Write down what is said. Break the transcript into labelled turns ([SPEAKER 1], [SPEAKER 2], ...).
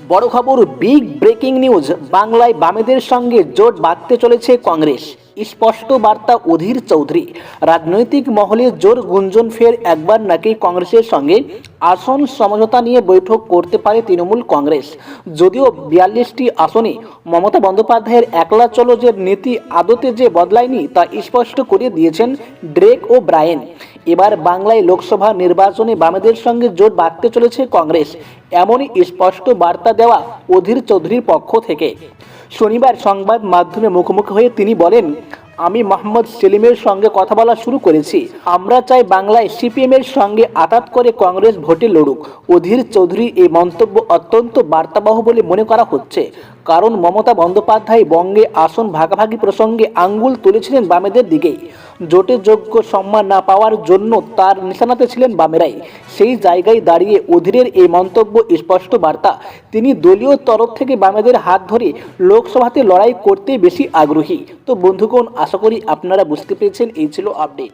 [SPEAKER 1] বড় খবর big breaking news বাংলায় বামেদের সঙ্গে জোট বাঁধতে চলেছে কংগ্রেস। স্পষ্ট বার্তা অধীর চৌধুরী। রাজনৈতিক মহলে জোর গুঞ্জন ফের একবার নাকি কংগ্রেসের সঙ্গে আসন সমঝোতা নিয়ে বৈঠক করতে পারে তৃণমূল কংগ্রেস। যদিও বিয়াল্লিশটি আসনে মমতা বন্দ্যোপাধ্যায়ের একলা চলো যে নীতি, আদতে যে বদলায়নি তা স্পষ্ট করে দিয়েছেন ড্রেক ও ব্রায়েন। এবার বাংলায় লোকসভা নির্বাচনে বামেদের সঙ্গে জোট বাঁধতে চলেছে কংগ্রেস। এমনই স্পষ্ট বার্তা দেওয়া অধীর চৌধুরীর পক্ষ থেকে। শনিবার সংবাদ মাধ্যমে মুখোমুখি হয়ে তিনি বলেন, আমি মোহাম্মদ সেলিমের সঙ্গে কথা বলা শুরু করেছি। আমরা চাই বাংলায় সিপিএম এর সঙ্গে আতাত করে কংগ্রেস ভোটে লড়ুক। অধীর চৌধুরী এই মন্তব্য অত্যন্ত বার্তাবহ বলে মনে করা হচ্ছে। কারণ মমতা বন্দ্যোপাধ্যায় বঙ্গে আসন ভাগাভাগি প্রসঙ্গে আঙ্গুল তুলেছিলেন বামেদের দিকেই। জোটে যোগ্য সম্মান না পাওয়ার জন্য তার নিশানাতে ছিলেন বামেরাই। সেই জায়গায় দাঁড়িয়ে অধীরের এই মন্তব্য স্পষ্ট বার্তা। তিনি দলীয় তরফ থেকে বামেদের হাত ধরে লোকসভাতে লড়াই করতে বেশি আগ্রহী। তো বন্ধুগণ, আশা করি আপনারা বুঝতে পেরেছেন, এই ছিল আপডেট